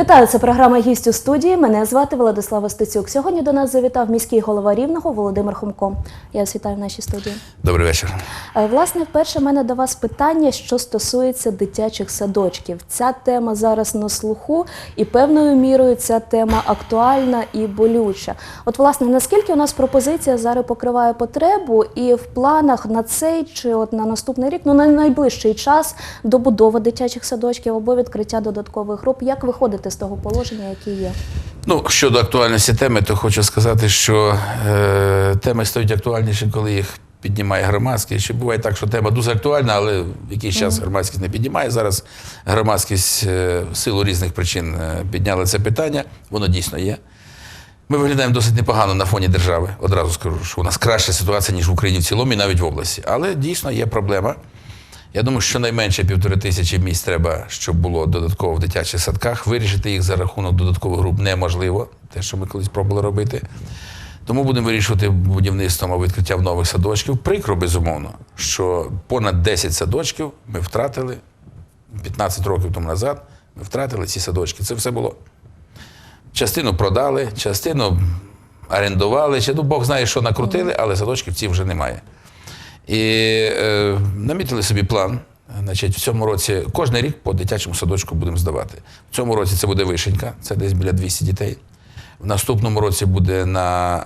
Вітаю, це програма «Гість у студії. Мене звати Владислава Стецюк. Сьогодні до нас завітав міський голова Рівного Володимир Хомко. Я вас вітаю в нашій студії. Добрий вечір. Е, Власне, вперше в мене до вас питання, що стосується дитячих садочків. Ця тема зараз на слуху, і певною мірою ця тема актуальна і болюча. От, власне, наскільки у нас пропозиція зараз покриває потребу, і в планах на цей чи от на наступний рік, ну на найближчий час, добудова дитячих садочків або відкриття додаткових груп. Як виходити з того положення, яке є? Ну, щодо актуальності теми, то хочу сказати, що е, теми стають актуальніші, коли їх піднімає громадськість. Ще буває так, що тема дуже актуальна, але в якийсь час громадськість не піднімає. Зараз громадськість е, в силу різних причин е, підняла це питання. Воно дійсно є. Ми виглядаємо досить непогано на фоні держави. Одразу скажу, що у нас краща ситуація, ніж в Україні в цілому, і навіть в області. Але дійсно є проблема. Я думаю, що найменше півтори тисячі місць треба, щоб було додатково в дитячих садках. Вирішити їх за рахунок додаткових груп неможливо, те, що ми колись пробували робити. Тому будемо вирішувати будівництвом або відкриттям нових садочків. Прикро, безумовно, що понад 10 садочків ми втратили 15 років тому назад. Ми втратили ці садочки. Це все було. Частину продали, частину орендували, ну Бог знає, що накрутили, але садочків ці вже немає. І е, намітили собі план. Значить, в цьому році кожен рік по дитячому садочку будемо здавати. В цьому році це буде вишенька, це десь біля 200 дітей. В наступному році буде на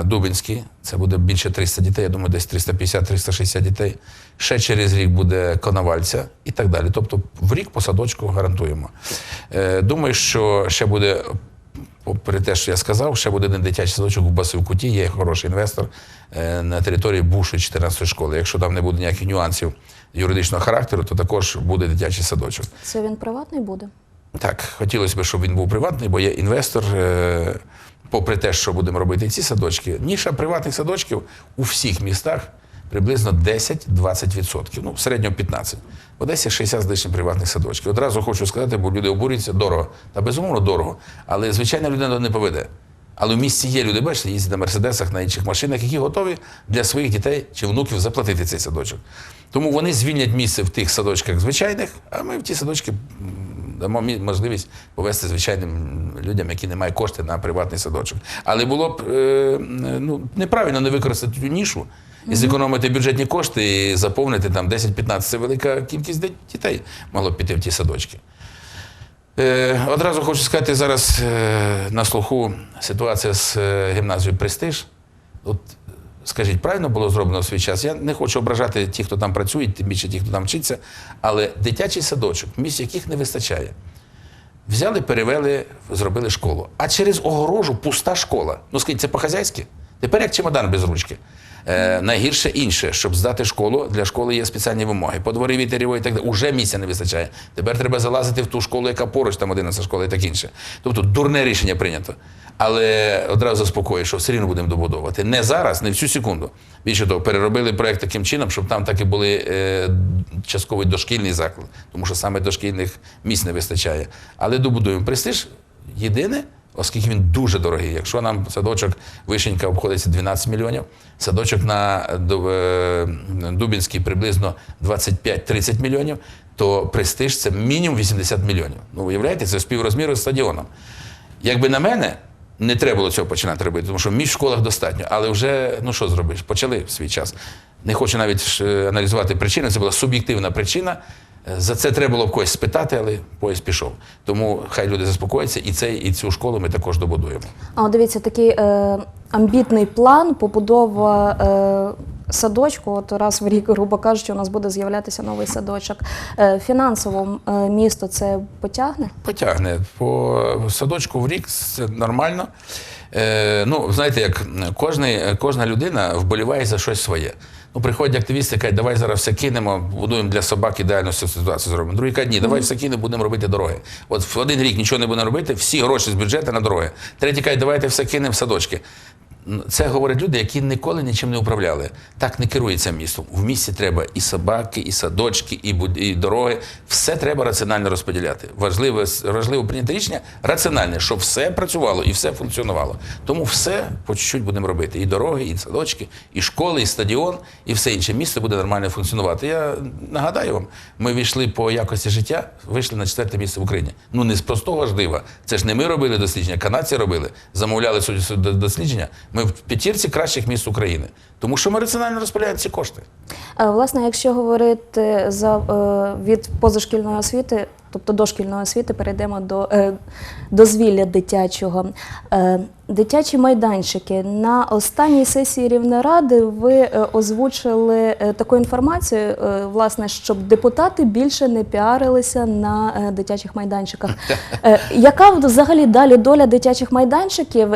е, Дубинській, це буде більше 300 дітей, я думаю, десь 350-360 дітей. Ще через рік буде Коновальця і так далі. Тобто в рік по садочку гарантуємо. Е, думаю, що ще буде Попри те, що я сказав, ще буде один дитячий садочок у Басивкуті, є хороший інвестор на території бувшої 14 школи. Якщо там не буде ніяких нюансів юридичного характеру, то також буде дитячий садочок. Це він приватний буде? Так, хотілося б, щоб він був приватний, бо є інвестор. е, Попри те, що будемо робити ці садочки, ніша приватних садочків у всіх містах приблизно 10-20%. Ну, в середньому 15%. В Одесі 60 з лишнім приватних садочків. Одразу хочу сказати, бо люди обурюються дорого. Та безумовно дорого. Але звичайна людина не поведе. Але в місті є люди, бачите, їздять на мерседесах, на інших машинах, які готові для своїх дітей чи внуків заплатити цей садочок. Тому вони звільнять місце в тих садочках звичайних, а ми в ті садочки дамо можливість повести звичайним людям, які не мають кошти на приватний садочок. Але було б е, ну, неправильно не використати цю нішу і зекономити бюджетні кошти і заповнити там 10-15. Це велика кількість дітей могло б піти в ті садочки. Е, одразу хочу сказати, зараз е, на слуху ситуація з е, гімназією Престиж. От скажіть, правильно було зроблено в свій час? Я не хочу ображати ті, хто там працює, тим більше ті, хто там вчиться, але дитячий садочок, місць яких не вистачає. Взяли, перевели, зробили школу. А через огорожу пуста школа. Ну, скажіть, це по-хазяйськи? Тепер як чемодан без ручки. Е, найгірше інше, щоб здати школу, для школи є спеціальні вимоги. По дворі вітерівої і так далі. Уже місця не вистачає. Тепер треба залазити в ту школу, яка поруч, там 11 школа і так інше. Тобто дурне рішення прийнято. Але одразу заспокоюю, що все рівно будемо добудовувати. Не зараз, не в цю секунду. Більше того, переробили проект таким чином, щоб там таки були е, частковий дошкільний заклад, тому що саме дошкільних місць не вистачає. Але добудуємо престиж. Єдине, оскільки він дуже дорогий. Якщо нам садочок Вишенька обходиться 12 мільйонів, садочок на е, приблизно 25-30 мільйонів, то престиж це мінімум 80 мільйонів. Ну, уявляєте, це співрозміру з стадіоном. Якби на мене, не треба було цього починати робити, тому що в міжшколах достатньо. Але вже, ну що зробиш, почали в свій час. Не хочу навіть е, аналізувати причини, це була суб'єктивна причина. За це треба було в когось спитати, але поїзд пішов. Тому хай люди заспокояться, і цей, і цю школу ми також добудуємо. А дивіться, такий е, амбітний план побудова е, садочку. От раз в рік, грубо кажучи, у нас буде з'являтися новий садочок. Е, фінансово е, місто це потягне? Потягне. По садочку в рік це нормально. Е, ну, знаєте, як кожний, кожна людина вболіває за щось своє. Ну, приходять активісти, кажуть, давай зараз все кинемо, будуємо для собак ідеальну ситуацію зробимо. Другі кажуть, ні, давай все кинемо, будемо робити дороги. От в один рік нічого не будемо робити, всі гроші з бюджету на дороги. Третій кажуть, давайте все кинемо в садочки. Це говорять люди, які ніколи нічим не управляли. Так не керується містом. В місті треба і собаки, і садочки, і, і дороги. Все треба раціонально розподіляти. Важливо, с- важливо прийняти рішення раціональне, щоб все працювало і все функціонувало. Тому все по чуть-чуть будемо робити. І дороги, і садочки, і школи, і стадіон, і все інше місто буде нормально функціонувати. Я нагадаю вам, ми війшли по якості життя, вийшли на четверте місце в Україні. Ну не з простого ж дива. Це ж не ми робили дослідження, канадці робили, замовляли судді- дослідження. Ми в п'ятірці кращих міст України. Тому що ми раціонально розподіляємо ці кошти. Е, Власне, якщо говорити за е, від позашкільної освіти, тобто дошкільної освіти, перейдемо до е, дозвілля дитячого. Дитячі майданчики на останній сесії Рівнеради ви озвучили таку інформацію, власне, щоб депутати більше не піарилися на дитячих майданчиках. Яка взагалі далі доля дитячих майданчиків?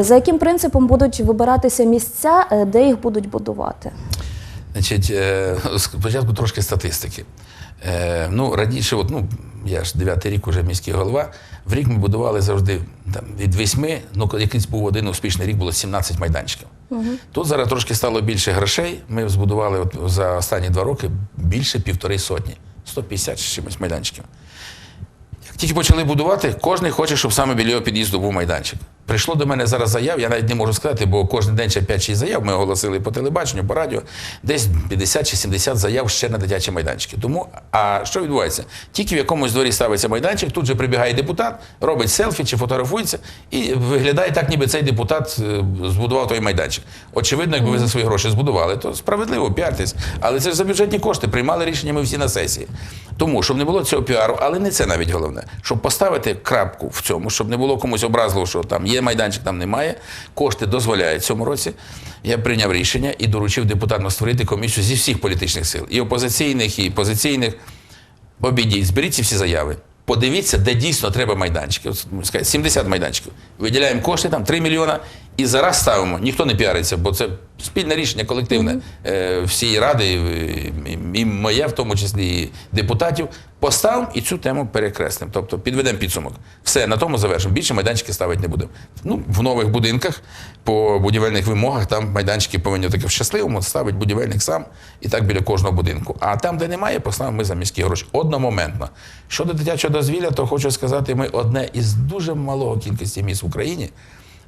За яким принципом будуть вибиратися місця, е, де їх будуть будувати? Значить, е, спочатку трошки статистики. Е, ну, раніше, от, ну, я ж дев'ятий рік уже міський голова. В рік ми будували завжди там, від восьми, ну якийсь був один успішний рік, було 17 майданчиків. Тут зараз трошки стало більше грошей. Ми збудували от, за останні два роки більше півтори сотні, 150 з чимось майданчиків. Як тільки почали будувати, кожен хоче, щоб саме біля його під'їзду був майданчик. Прийшло до мене зараз заяв, я навіть не можу сказати, бо кожен день ще 5-6 заяв ми оголосили по телебаченню, по радіо. Десь 50 чи 70 заяв ще на дитячі майданчики. Тому, а що відбувається? Тільки в якомусь дворі ставиться майданчик, тут же прибігає депутат, робить селфі чи фотографується, і виглядає так, ніби цей депутат е, збудував той майданчик. Очевидно, якби ви за свої гроші збудували, то справедливо, піартесь. Але це ж за бюджетні кошти. Приймали рішення ми всі на сесії. Тому, щоб не було цього піару, але не це навіть головне. Щоб поставити крапку в цьому, щоб не було комусь образливо, що там є майданчик, там немає. Кошти дозволяють цьому році. Я прийняв рішення і доручив депутатам створити комісію зі всіх політичних сил, і опозиційних, і позиційних. Обійдіть, зберіть ці всі заяви. Подивіться, де дійсно треба майданчики. 70 майданчиків. Виділяємо кошти, там 3 мільйона, і зараз ставимо. Ніхто не піариться, бо це спільне рішення колективне е, всієї ради, і, моє, в тому числі і депутатів. Поставимо і цю тему перекреслимо. Тобто підведемо підсумок. Все, на тому завершимо. Більше майданчики ставити не будемо. Ну, в нових будинках по будівельних вимогах там майданчики повинні таки в щасливому ставить будівельник сам і так біля кожного будинку. А там, де немає, поставимо ми за міські гроші. Одномоментно. Щодо дитячого дозвілля, то хочу сказати, ми одне із дуже малого кількості міст в Україні,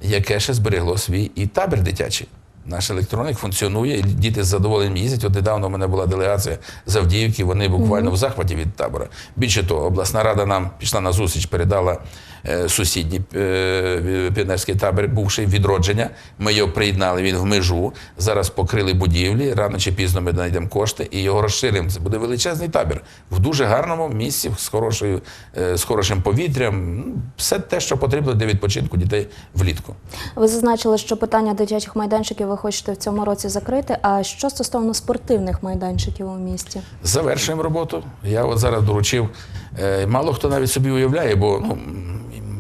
яке ще зберегло свій і табір дитячий. Наш електроник функціонує, діти з задоволенням їздять. От недавно у мене була делегація з Авдіївки, вони буквально в захваті від табора. Більше того, обласна рада нам пішла на зустріч, передала сусідній е, піонерський табір, бувший відродження. Ми його приєднали, він в межу. Зараз покрили будівлі. Рано чи пізно ми знайдемо кошти і його розширимо. Це буде величезний табір в дуже гарному місці, з, хорошою, е, з хорошим повітрям. Ну, Все те, що потрібно для відпочинку дітей влітку. Ви зазначили, що питання дитячих майданчиків ви хочете в цьому році закрити. А що стосовно спортивних майданчиків у місті? Завершуємо роботу. Я от зараз доручив. Е, Мало хто навіть собі уявляє, бо ну,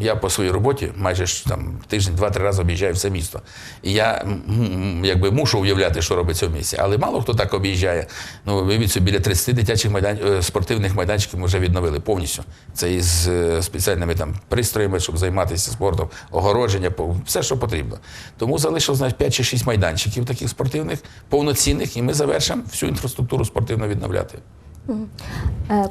я по своїй роботі майже там тиждень, два-три рази об'їжджаю все місто. І я якби мушу уявляти, що робиться в місті. Але мало хто так об'їжджає. Ну, виявіть собі, біля 30 дитячих майдан... е, спортивних майданчиків ми вже відновили повністю. Це із е, спеціальними там пристроями, щоб займатися спортом, огородження, все, що потрібно. Тому залишилось знаєш, 5 чи 6 майданчиків таких спортивних, повноцінних, і ми завершимо всю інфраструктуру спортивно відновляти.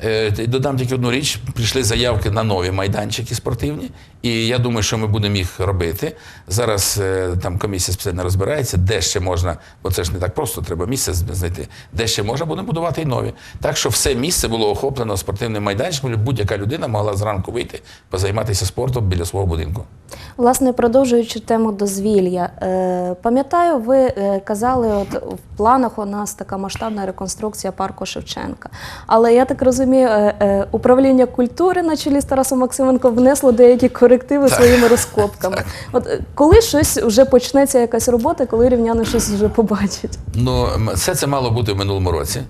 Е, т- Додам тільки одну річ: прийшли заявки на нові майданчики спортивні, і я думаю, що ми будемо їх робити. Зараз е, там комісія спеціально розбирається, де ще можна, бо це ж не так просто, треба місце знайти, де ще можна будемо будувати і нові. Так що все місце було охоплено спортивним майданчиком, будь-яка людина могла зранку вийти, позайматися спортом біля свого будинку. Власне, продовжуючи тему дозвілля, е, пам'ятаю, ви е, казали, от в планах у нас така масштабна реконструкція парку Шевченка. Але я так розумію, управління культури на чолі з Тарасом Максименко внесло деякі корективи своїми розкопками. От е, коли щось вже почнеться якась робота, коли рівняни щось вже побачать? Ну, все це мало бути в минулому році.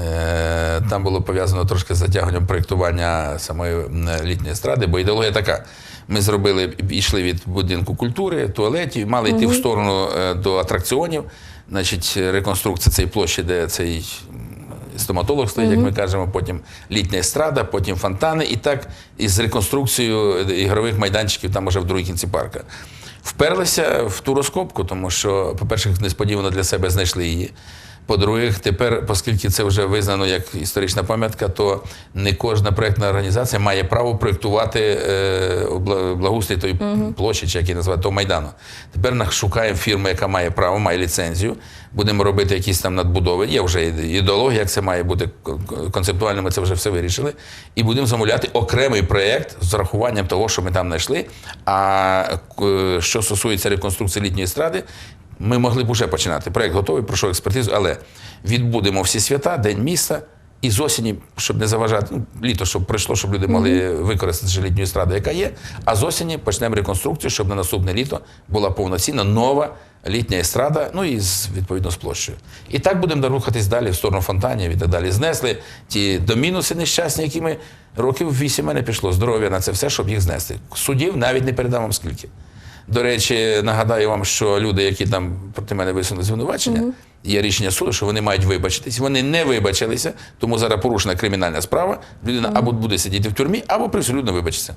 Е, Там було пов'язано трошки з затягуванням проєктування самої літньої естради, бо ідеологія така. Ми зробили, йшли від будинку культури, туалетів, мали йти в сторону е, до атракціонів. Значить, реконструкція цієї площі, де цей стоматолог стоїть, як ми кажемо, потім літня естрада, потім фонтани, і так із реконструкцією ігрових майданчиків там уже в другій кінці парка. вперлися в ту розкопку, тому що, по-перше, несподівано для себе знайшли її. По-друге, тепер, оскільки це вже визнано як історична пам'ятка, то не кожна проєктна організація має право проєктувати е, благоустрій тої площі, чи як її називають, того майдану. Тепер ми шукаємо фірму, яка має право, має ліцензію. Будемо робити якісь там надбудови. Є вже ідеологія, як це має бути концептуально. Ми це вже все вирішили. І будемо замовляти окремий проєкт з урахуванням того, що ми там знайшли. А що стосується реконструкції літньої естради, ми могли б уже починати. Проєкт готовий, пройшов експертизу, але відбудемо всі свята, день міста. І з осені, щоб не заважати, ну, літо, щоб пройшло, щоб люди могли використати літню естраду, яка є. А з осені почнемо реконструкцію, щоб на наступне літо була повноцінна нова літня естрада, ну і з, відповідно з площею. І так будемо рухатись далі в сторону фонтанів і так далі. Знесли ті домінуси нещасні, які ми років вісім мене пішло здоров'я на це все, щоб їх знести. Судів навіть не передам вам скільки. До речі, нагадаю вам, що люди, які там проти мене висунули звинувачення, є рішення суду, що вони мають вибачитись. Вони не вибачилися, тому зараз порушена кримінальна справа. Людина або буде сидіти в тюрмі, або привселюдно вибачиться.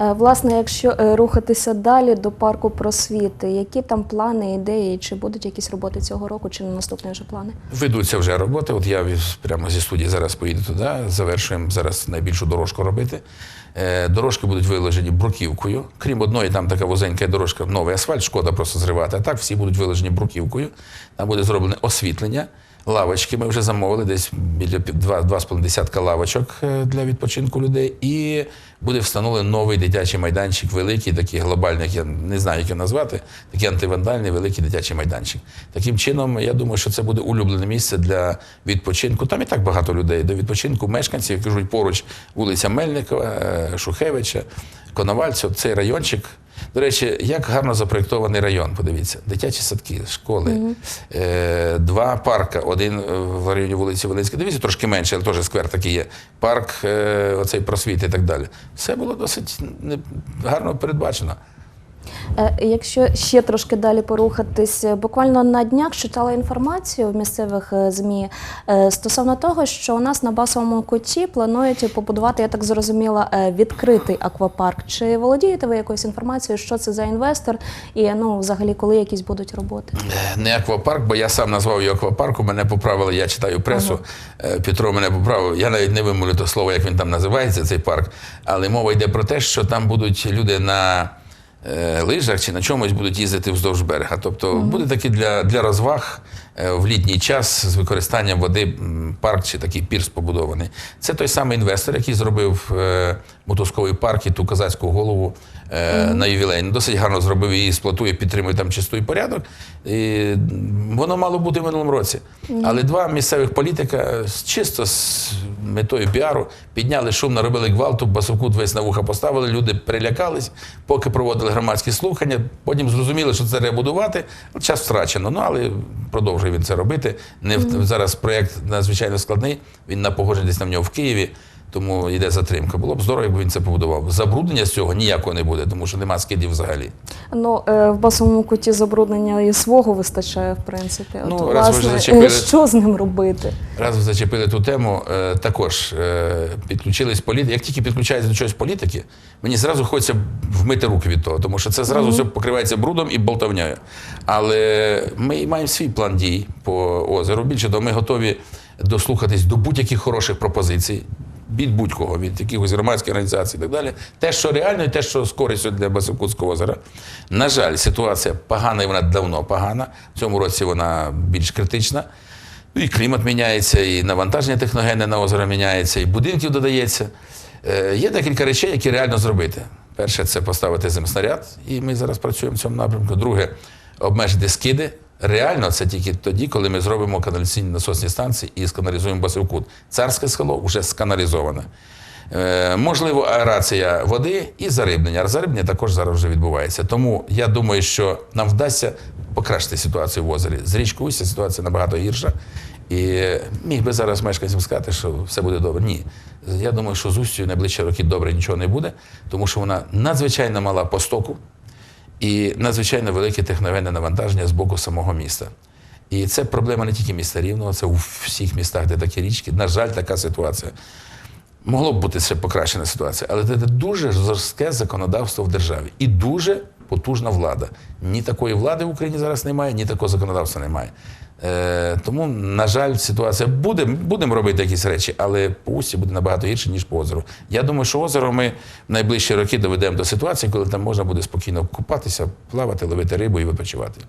Е, Власне, якщо е, рухатися далі до парку просвіти, які там плани, ідеї, чи будуть якісь роботи цього року, чи на наступні вже плани? Ведуться вже роботи. От я прямо зі студії зараз поїду туди. Завершуємо зараз найбільшу дорожку робити. Е, Дорожки будуть виложені бруківкою. Крім одної, там така вузенька дорожка, новий асфальт, шкода просто зривати. А так всі будуть виложені бруківкою. Там буде зроблене освітлення. Лавочки ми вже замовили, десь біля пів- два, два з половиною десятка лавочок е, для відпочинку людей. І буде встановлений новий дитячий майданчик, великий, такий глобальний, я не знаю, як його назвати, такий антивандальний великий дитячий майданчик. Таким чином, я думаю, що це буде улюблене місце для відпочинку. Там і так багато людей до відпочинку, мешканців, які живуть поруч вулиця Мельникова, е, Шухевича, Коновальців. Цей райончик. До речі, як гарно запроєктований район, подивіться. Дитячі садки, школи, е, два парка. Один в районі вулиці Волинська. Дивіться, трошки менше, але теж сквер такий є. Парк, е, оцей просвіт і так далі. Все було досить гарно передбачено. Е, Якщо ще трошки далі порухатись, е, буквально на днях читала інформацію в місцевих е, ЗМІ стосовно того, що у нас на басовому куті планують побудувати, я так зрозуміла, відкритий аквапарк. Чи володієте ви якоюсь інформацією, що це за інвестор, і ну взагалі коли якісь будуть роботи? Не аквапарк, бо я сам назвав його аквапарком, мене поправили, я читаю пресу. Е, Петро мене поправив. Я навіть не вимовлю то слово, як він там називається, цей парк. Але мова йде про те, що там будуть люди на лижах чи на чомусь будуть їздити вздовж берега. Тобто буде такий для, для розваг е, в літній час з використанням води парк чи такий пірс побудований. Це той самий інвестор, який зробив е, мотузковий парк і ту козацьку голову е, на ювілейний. Досить гарно зробив її, експлуатує, підтримує там чистий порядок. І воно мало бути в минулому році. Але два місцевих політика чисто з метою піару підняли шум, наробили гвалту, басовкут весь на вуха поставили, люди перелякались, поки проводили громадські слухання. Потім зрозуміли, що це треба будувати. Час втрачено. Ну але продовжує він це робити. Не зараз проєкт надзвичайно складний. Він на погодженні десь на нього в Києві. Тому йде затримка. Було б здорово, якби він це побудував. Забруднення з цього ніякого не буде, тому що нема скидів взагалі. Ну е, в басовому куті забруднення і свого вистачає, в принципі. От, Ну, раз ви вже зачепили- що з ним робити? Раз ви зачепили ту тему, е, також е, підключились політики. Як тільки підключаються до чогось політики, мені зразу хочеться вмити руки від того, тому що це зразу все покривається брудом і болтовнею. Але ми маємо свій план дій по озеру. Більше того, ми готові дослухатись до будь-яких хороших пропозицій. Від будь-кого, від якихось громадських організацій і так далі. Те, що реально, і те, що з для Басовкутського озера. На жаль, ситуація погана, і вона давно погана. В цьому році вона більш критична. Ну, І клімат міняється, і навантаження техногенне на озеро міняється, і будинків додається. Е, є декілька речей, які реально зробити. Перше це поставити земснаряд, і ми зараз працюємо в цьому напрямку. Друге обмежити скиди. Реально це тільки тоді, коли ми зробимо каналізаційні насосні станції і сканалізуємо басовкут. Царське село вже сканалізоване. Е, можливо, аерація води і зарибнення. А зарибнення також зараз вже відбувається. Тому я думаю, що нам вдасться покращити ситуацію в озері. З річкою Уся ситуація набагато гірша. І міг би зараз мешканцям сказати, що все буде добре. Ні. Я думаю, що з Устю найближчі роки добре нічого не буде, тому що вона надзвичайно мала по стоку і надзвичайно велике техновенне навантаження з боку самого міста. І це проблема не тільки міста Рівного, це у всіх містах, де такі річки. На жаль, така ситуація. Могло б бути ще покращена ситуація, але це дуже жорстке законодавство в державі і дуже потужна влада. Ні такої влади в Україні зараз немає, ні такого законодавства немає. Е, тому, на жаль, ситуація буде, будемо робити якісь речі, але по усі буде набагато гірше, ніж по озеру. Я думаю, що озеро ми в найближчі роки доведемо до ситуації, коли там можна буде спокійно купатися, плавати, ловити рибу і відпочивати.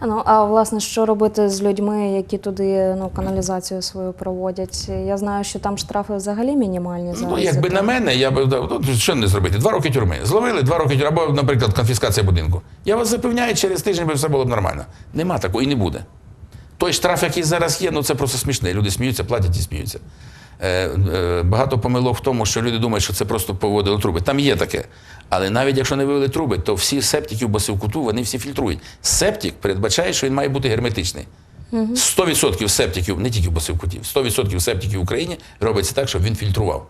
А, Ну а власне, що робити з людьми, які туди ну каналізацію свою проводять? Я знаю, що там штрафи взагалі мінімальні зараз. Ну, якби на мене, я б дав, ну, що не зробити? Два роки тюрми. Зловили два роки тюрми, або, наприклад, конфіскація будинку. Я вас запевняю, через тиждень би все було б нормально. Нема такого і не буде. Той штраф, який зараз є, ну це просто смішне. Люди сміються, платять і сміються. Е, е, багато помилок в тому, що люди думають, що це просто поводили труби. Там є таке. Але навіть якщо не вивели труби, то всі септики в басивкуту вони всі фільтрують. Септик передбачає, що він має бути герметичний. 100% септиків, не тільки в басивкуті, 100% септиків в Україні робиться так, щоб він фільтрував.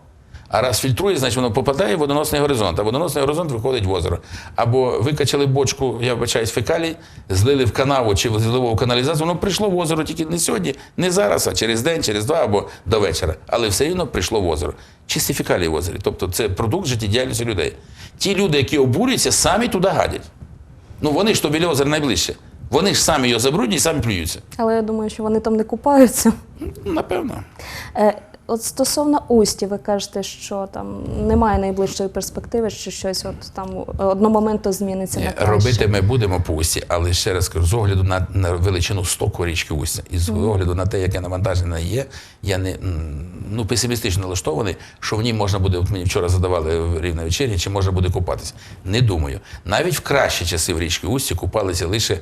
А раз фільтрує, значить воно попадає в водоносний горизонт, а водоносний горизонт виходить в озеро. Або викачали бочку, я вибачаюсь, фекалій, злили в канаву чи в зливову каналізацію, воно прийшло в озеро тільки не сьогодні, не зараз, а через день, через два або до вечора. Але все рівно прийшло в озеро. Чисті фекалії в озері. Тобто це продукт життєдіяльності людей. Ті люди, які обурюються, самі туди гадять. Ну вони ж то біля озера найближче. Вони ж самі його забруднюють, самі плюються. Але я думаю, що вони там не купаються. Напевно. Е, От стосовно Усті, ви кажете, що там немає найближчої перспективи, що щось от там одномоментно зміниться на краще. Робити ми будемо по Усті, але ще раз кажу, з огляду на, на величину стоку річки Устя і з огляду на те, яке навантаження є, я не ну, песимістично налаштований, що в ній можна буде, от мені вчора задавали в рівне вечірні, чи можна буде купатися. Не думаю. Навіть в кращі часи в річці Усті купалися лише.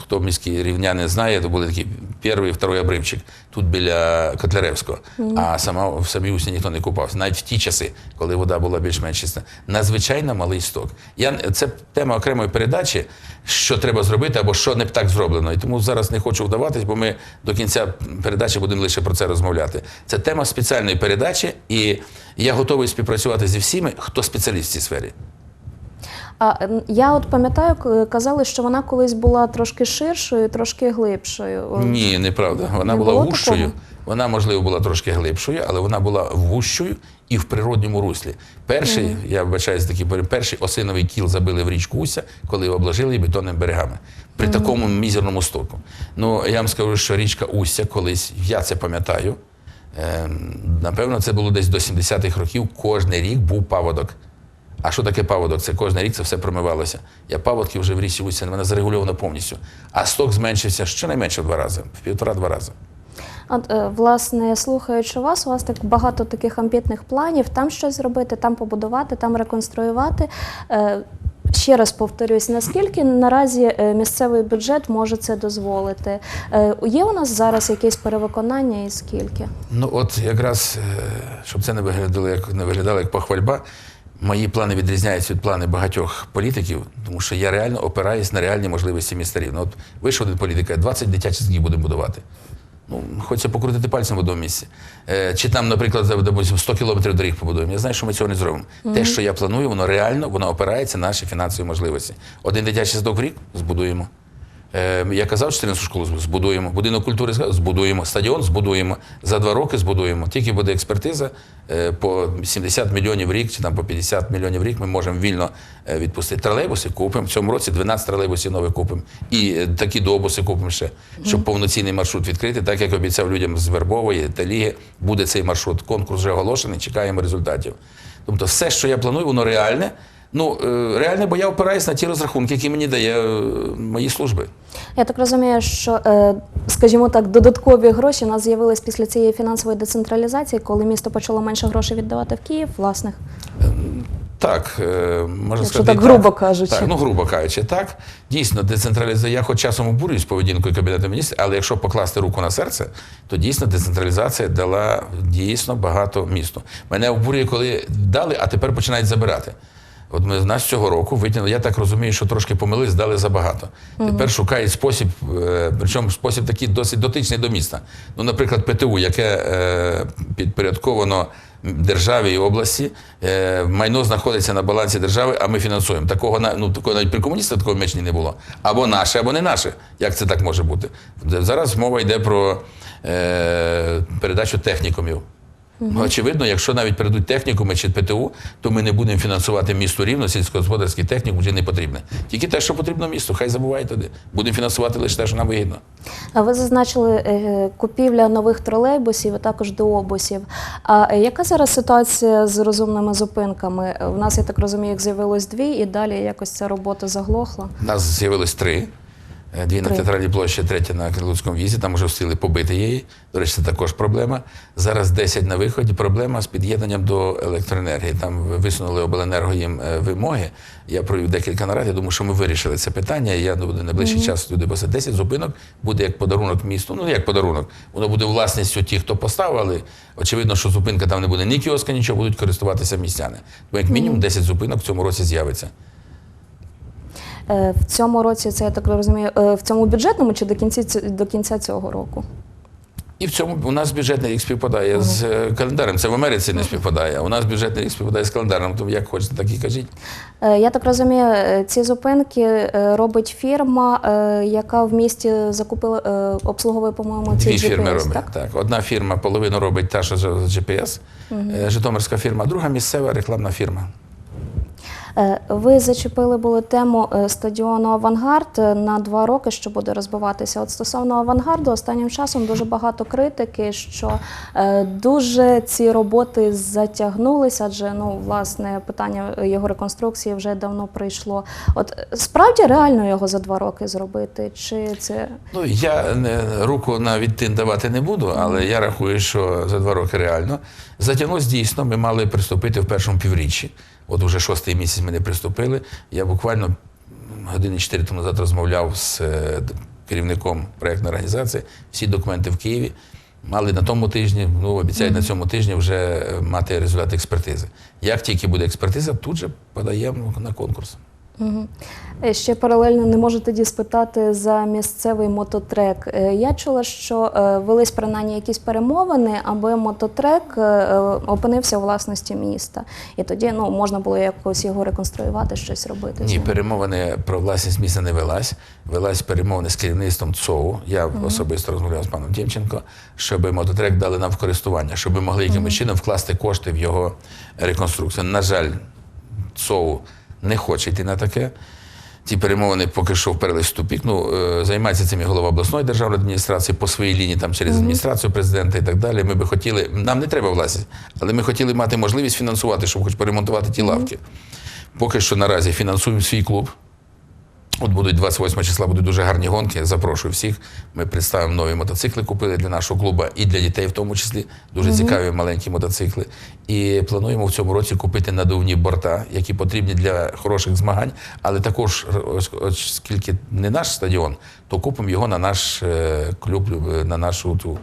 Хто міські рівняни знає, то були такі перший, второй обривчик тут біля Котляревського. А сама в самій Усі ніхто не купався. Навіть в ті часи, коли вода була більш-менш чиста. Надзвичайно малий сток. Я, це тема окремої передачі, що треба зробити або що не так зроблено. І тому зараз не хочу вдаватись, бо ми до кінця передачі будемо лише про це розмовляти. Це тема спеціальної передачі, і я готовий співпрацювати зі всіми, хто спеціаліст в цій сфері. А я от пам'ятаю, казали, що вона колись була трошки ширшою, трошки глибшою. Ні, неправда. Вона Не була вущою. такого? Вона, можливо, була трошки глибшою, але вона була вущою і в природньому руслі. Перший, я вибачаюсь, такий перший осиновий кіл забили в річку Уся, коли обложили бетонними берегами. При такому мізерному стоку. Ну, я вам скажу, що річка Уся колись, я це пам'ятаю. ем, напевно, це було десь до 70-х років. Кожний рік був паводок. А що таке паводок? Це кожен рік це все промивалося. Я паводки вже в річці Уся, вона зарегульована повністю. А сток зменшився щонайменше в два рази, в півтора-два рази. От, е, власне, слухаючи вас, у вас так багато таких амбітних планів, там щось зробити, там побудувати, там реконструювати. Е, Ще раз повторюсь, наскільки наразі е, місцевий бюджет може це дозволити? Є у нас зараз якесь перевиконання і скільки? Ну от якраз, щоб це не виглядало як не виглядало як похвальба, мої плани відрізняються від плани багатьох політиків, тому що я реально опираюсь на реальні можливості містерів. Ну, от вийшов один політик, каже, 20 дитячих садків будемо будувати. Ну, хочеться покрутити пальцем в одному місці. Е, чи там, наприклад, допустим, 100 кілометрів доріг побудуємо. Я знаю, що ми цього не зробимо. Те, що я планую, воно реально, воно опирається на наші фінансові можливості. Один дитячий садок в рік збудуємо. Е, Я казав, 14 школу збудуємо. Будинок культури збудуємо. Стадіон збудуємо. За два роки збудуємо. Тільки буде експертиза е, по 70 мільйонів рік чи там по 50 мільйонів рік ми можемо вільно е, відпустити. Тролейбуси купимо. В цьому році 12 тролейбусів нових купимо. І е, такі добуси купимо ще, щоб повноцінний маршрут відкрити, так як обіцяв людям з Вербової та Ліги, буде цей маршрут. Конкурс вже оголошений, чекаємо результатів. Тобто, все, що я планую, воно реальне. Ну, е, реальне, бо я опираюсь на ті розрахунки, які мені дає е, мої служби. Я так розумію, що, е, скажімо так, додаткові гроші у нас з'явились після цієї фінансової децентралізації, коли місто почало менше грошей віддавати в Київ, власних. Так, можна Якщо сказати, так грубо кажучи. Так, ну грубо кажучи, так. Дійсно, децентралізація. Я хоч часом обурююсь поведінкою Кабінету міністрів, але якщо покласти руку на серце, то дійсно децентралізація дала дійсно багато місту. Мене обурює, коли дали, а тепер починають забирати. От ми з нас цього року витягнули, я так розумію, що трошки помилились, дали забагато. Тепер шукають спосіб, е, причому спосіб такий досить дотичний до міста. Ну, наприклад, ПТУ, яке е, підпорядковано державі і області, е, майно знаходиться на балансі держави, а ми фінансуємо. Такого ну, такого навіть при комуністах такого мечні не було. Або наше, або не наше. Як це так може бути? Зараз мова йде про передачу технікумів. Ну, очевидно, якщо навіть перейдуть технікуми чи ПТУ, то ми не будемо фінансувати місто рівно, сільськогосподарський технікум вже не потрібне. Тільки те, що потрібно місту, хай забуває туди. Будемо фінансувати лише те, що нам вигідно. А Ви зазначили е, купівля нових тролейбусів, а також дообусів. А е, яка зараз ситуація з розумними зупинками? У нас, я так розумію, їх з'явилось дві, і далі якось ця робота заглохла. У нас з'явилось три. Е, Дві на театральній площі, третя на Крилуцькому в'їзді. Там вже встигли побити її. До речі, це також проблема. Зараз 10 на виході. Проблема з під'єднанням до електроенергії. Там висунули обленерго їм е, вимоги. Я провів декілька нарад. Я думаю, що ми вирішили це питання. Я буду найближчий час туди бо 10 зупинок буде як подарунок місту. Ну як подарунок. Воно буде власністю тих, хто поставив, але очевидно, що зупинка там не буде ні кіоска, нічого будуть користуватися містяни. Бо як мінімум 10 зупинок в цьому році з'явиться. Е, В цьому році це я так розумію, е, в цьому бюджетному чи до кінця до кінця цього року? І в цьому у нас бюджетний рік співпадає з е, календарем. Це в Америці не співпадає. а У нас бюджетний рік співпадає з календарем. Тому як хочете, так і кажіть. Я так розумію, ці зупинки робить фірма, яка в місті закупила обслуговує, по-моєму, ці Дві GPS, фірми роблять. так? Так? Одна фірма половину робить та, що GPS, е, Житомирська фірма, друга місцева рекламна фірма. Е, Ви зачепили були тему е, стадіону Авангард на два роки, що буде розбиватися. От стосовно авангарду, останнім часом дуже багато критики, що е, дуже ці роботи затягнулися, адже ну власне питання його реконструкції вже давно прийшло. От справді реально його за два роки зробити? Чи це Ну я руку на відтин давати не буду, але я рахую, що за два роки реально затягнулось дійсно. Ми мали приступити в першому півріччі. От уже шостий місяць ми не приступили. Я буквально години чотири тому назад розмовляв з е, керівником проєктної організації. Всі документи в Києві. Мали на тому тижні, ну обіцяють на цьому тижні вже е, мати результат експертизи. Як тільки буде експертиза, тут же подаємо на конкурс. Е, Ще паралельно не можу тоді спитати за місцевий мототрек. Е, Я чула, що е, велись принаймні якісь перемовини, аби мототрек опинився у власності міста. І тоді ну, можна було якось його реконструювати, щось робити. Ні, перемовини про власність міста не велась. Велась перемовини з керівництвом ЦОУ. Я особисто розмовляв з паном Тімченко, щоб мототрек дали нам в користування, щоб ми могли якимось чином вкласти кошти в його реконструкцію. На жаль, ЦОУ не хоче йти на таке. Ці перемовини поки що вперли в тупік. Ну, е, займається цим і голова обласної державної адміністрації по своїй лінії, там через адміністрацію президента і так далі. Ми би хотіли, нам не треба власність, але ми хотіли мати можливість фінансувати, щоб хоч поремонтувати ті лавки. Поки що наразі фінансуємо свій клуб. От будуть 28 числа, будуть дуже гарні гонки. Запрошую всіх. Ми представимо нові мотоцикли, купили для нашого клубу і для дітей, в тому числі. Дуже цікаві маленькі мотоцикли. І плануємо в цьому році купити надувні борта, які потрібні для хороших змагань. Але також, ос- оскільки не наш стадіон, то купимо його на наш е, клуб, е, на нашу ту.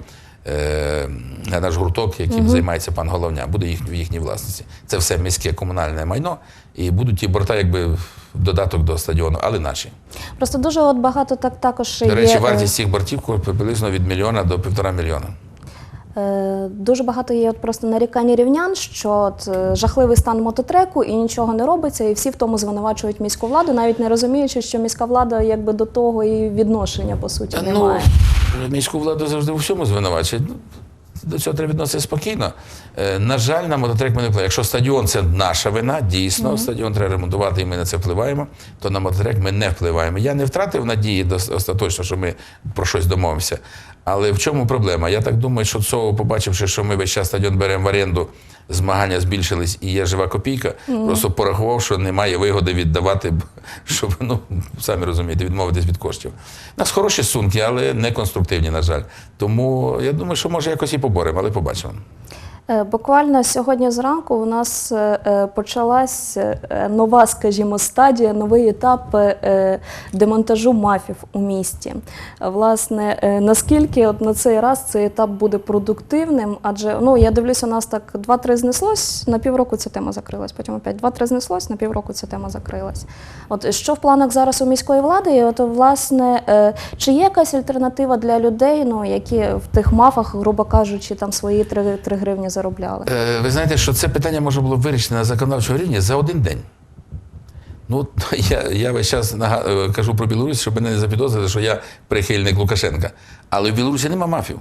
е, На наш гурток, яким займається пан Головня, буде їх, в їхній власності. Це все міське комунальне майно, і будуть ті борта, якби додаток до стадіону, але наші. Просто дуже от багато так також До речі, е, вартість цих бортів приблизно від мільйона до півтора мільйона. Е, Дуже багато є от просто нарікань рівнян, що от, е, жахливий стан мототреку і нічого не робиться, і всі в тому звинувачують міську владу, навіть не розуміючи, що міська влада якби до того і відношення по суті немає. Ну, міську владу завжди у всьому звинувачують. До цього треба відноситися спокійно. Е, на жаль, на мототрек ми не впливаємо. Якщо стадіон це наша вина, дійсно, стадіон треба ремонтувати, і ми на це впливаємо, то на мототрек ми не впливаємо. Я не втратив надії остаточно, що ми про щось домовимося. Але в чому проблема? Я так думаю, що ЦОВ, побачивши, що ми весь час стадіон беремо в оренду, змагання збільшились і є жива копійка, просто порахував, що немає вигоди віддавати, щоб, ну, самі розумієте, відмовитись від коштів. У нас хороші сумки, але не конструктивні, на жаль. Тому я думаю, що може якось і поборемо, але побачимо. Е, Буквально сьогодні зранку у нас е, е, почалась е, нова, скажімо, стадія, новий етап демонтажу мафів у місті. Власне, наскільки от на цей раз цей етап буде продуктивним? Адже ну я дивлюся, у нас так 2-3 знеслось, на півроку ця тема закрилась. Потім опять 2-3 знеслось, на півроку ця тема закрилась. От що в планах зараз у міської влади? І от власне, чи є якась альтернатива для людей, ну які в тих мафах, грубо кажучи, там свої 3, 3 гривні заробляли? Е, ви знаєте, що це питання може було вирішено на законодавчому рівні за один день. Ну, я, я весь час е, кажу про Білорусь, щоб мене не запідозрили, що я прихильник Лукашенка. Але в Білорусі нема мафів.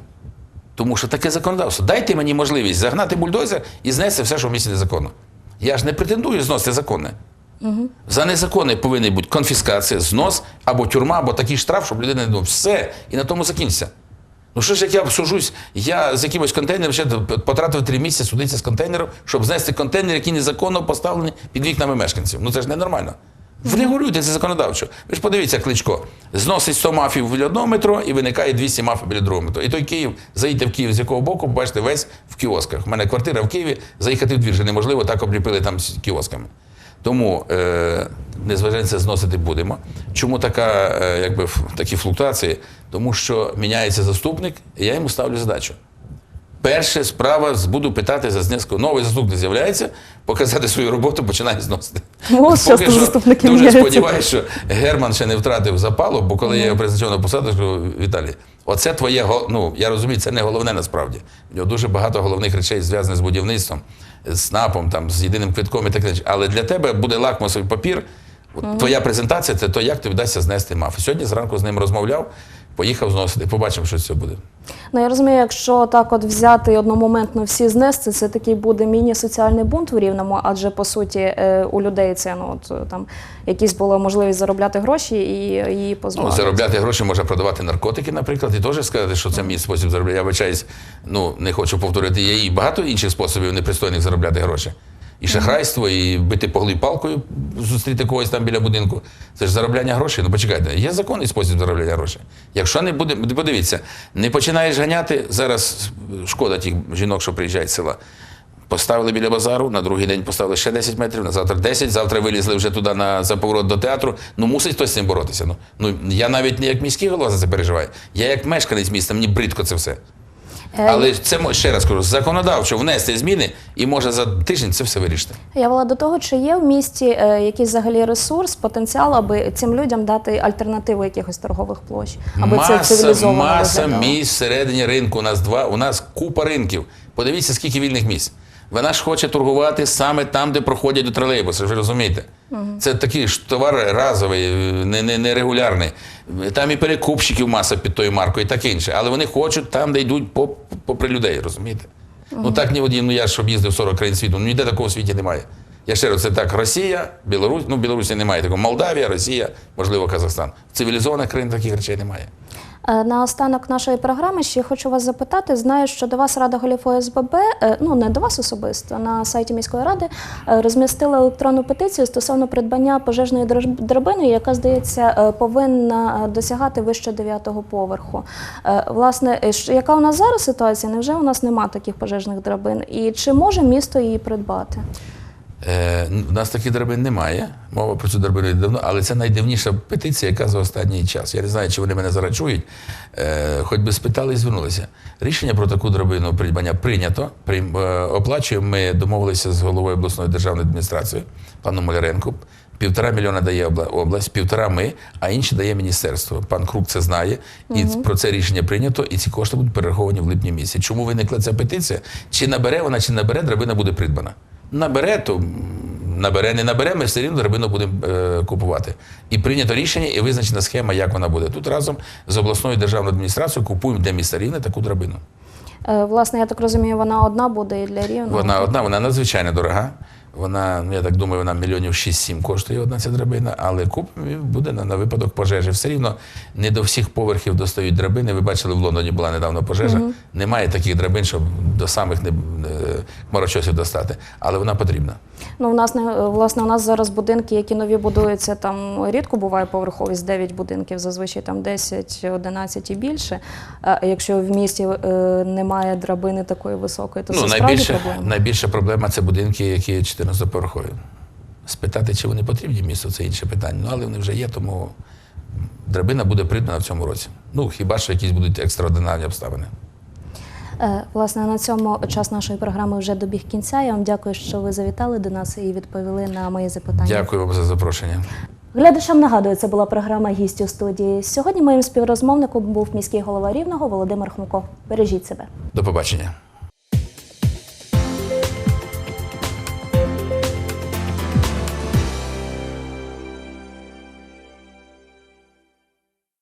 Тому що таке законодавство. Дайте мені можливість загнати бульдозер і знести все, що в місті незаконно. Я ж не претендую зносити законне. За незаконне повинна бути конфіскація, знос або тюрма, або такий штраф, щоб людина не думала. Все, і на тому закінчиться. Ну що ж, як я сужусь, я з якимось контейнером ще потратив три місяці судитися з контейнером, щоб знести контейнер, який незаконно поставлений під вікнами мешканців. Ну це ж ненормально. Врегулюйте це законодавчо. Ви ж подивіться, кличко, зносить 100 мафів біля одного метро і виникає 200 мафів біля другого метро. І той Київ, заїдьте в Київ з якого боку, побачите весь в кіосках. У мене квартира в Києві, заїхати в двір вже неможливо, так обліпили там з кіосками. Тому, е, незважаючи зносити будемо. Чому така, е, якби, такі флуктуації? Тому що міняється заступник, і я йому ставлю задачу. Перша справа буду питати за знеску. Новий заступник з'являється, показати свою роботу, починає зносити. Ось Поки що заступники Дуже сподіваюся, що Герман ще не втратив запалу, бо коли я його призначав на посаду, кажу, Віталій, оце твоє ну я розумію, це не головне насправді. У нього дуже багато головних речей зв'язаних з будівництвом, з СНАПом, там, з єдиним квитком і так далі. Але для тебе буде лакмусовий папір. От Твоя презентація це то, як тобі вдасться знести маф. Сьогодні зранку з ним розмовляв, поїхав зносити. Побачимо, що цього буде. Ну я розумію, якщо так от взяти і одномоментно всі знести, це такий буде міні-соціальний бунт в рівному, адже по суті е, у людей це ну от е, там якісь була можливість заробляти гроші і її Ну, заробляти гроші можна продавати наркотики, наприклад, і теж сказати, що це мій спосіб заробляти. Я вибачаюсь, ну не хочу повторити, є і багато інших способів непристойних заробляти гроші. І шахрайство, і бити по голові палкою, зустріти когось там біля будинку. Це ж заробляння грошей. Ну почекайте, є законний спосіб заробляння грошей. Якщо не буде, подивіться, не починаєш ганяти, зараз шкода тих жінок, що приїжджають з села. Поставили біля базару, на другий день поставили ще 10 метрів, на завтра 10, завтра вилізли вже туди на, за поворот до театру. Ну мусить хтось з цим боротися. Ну, ну я навіть не як міський голова за це переживаю. Я як мешканець міста, мені бридко це все. Е, Але це ще раз кажу, законодавчо внести зміни і може за тиждень це все вирішити. Я вела до того, чи є в місті е, якийсь взагалі ресурс, потенціал, аби цим людям дати альтернативу якихось торгових площ, аби це маса, цивілізовано маса виглядало. місць всередині ринку. У нас два, у нас купа ринків. Подивіться, скільки вільних місць. Вона ж хоче торгувати саме там, де проходять тролейбуси, ви розумієте? Це такий ж товар разовий, е, не, не, нерегулярний. Там і перекупщиків маса під тою маркою, і таке інше. Але вони хочуть там, де йдуть по- попри людей, розумієте? Ну так ні один, ну я ж об'їздив 40 країн світу, ну ніде такого в світі немає. Я ще раз, це так, Росія, Білорусь, ну Білорусі немає такого. Молдавія, Росія, можливо, Казахстан. В цивілізованих країн таких речей немає. Е, На останок нашої програми ще хочу вас запитати. Знаю, що до вас Рада голів ОСББ, е, ну не до вас особисто, на сайті міської ради е, розмістила електронну петицію стосовно придбання пожежної драбини, яка, здається, повинна досягати вище 9-го поверху. Власне, яка у нас зараз ситуація? Невже у нас немає таких пожежних драбин? І чи може місто її придбати? Е, у нас таких драбин немає. Мова про цю драбину йде давно, але це найдивніша петиція, яка за останній час. Я не знаю, чи вони мене зараз чують. Е, хоч би спитали і звернулися. Рішення про таку драбину придбання прийнято. При, е, оплачуємо. Ми домовилися з головою обласної державної адміністрації, паном Маляренко. Півтора мільйона дає область, півтора ми, а інші дає міністерство. Пан Крук це знає, і про це рішення прийнято, і ці кошти будуть перераховані в липні місяці. Чому виникла ця петиція? Чи набере вона, чи набере, драбина буде придбана. Набере, то набере, не набере, ми все рівно драбину будемо е, купувати. І прийнято рішення, і визначена схема, як вона буде. Тут разом з обласною державною адміністрацією купуємо для міста Рівне таку драбину. Е, Власне, я так розумію, вона одна буде і для рівного. Вона одна, вона надзвичайно дорога. Вона, ну я так думаю, вона мільйонів 6-7 коштує одна ця драбина, але куп буде на, на випадок пожежі. Все рівно не до всіх поверхів достають драбини. Ви бачили, в Лондоні була недавно пожежа. Немає таких драбин, щоб до самих не, не, хмарочосів достати, але вона потрібна. Ну, у нас не власне у нас зараз будинки, які нові будуються, там рідко буває поверховість 9 будинків, зазвичай там 10, 11 і більше. А якщо в місті е, немає драбини такої високої, то ну, це справді найбільше, проблема. найбільша проблема це будинки, які 14-поверхові. Спитати, чи вони потрібні місту, це інше питання. Ну, але вони вже є, тому драбина буде придбана в цьому році. Ну, хіба що якісь будуть екстраординарні обставини. Е, Власне, на цьому час нашої програми вже добіг кінця. Я вам дякую, що ви завітали до нас і відповіли на мої запитання. Дякую вам за запрошення. Глядачам нагадую, це була програма «Гість у студії. Сьогодні моїм співрозмовником був міський голова Рівного Володимир Хмуко. Бережіть себе. До побачення.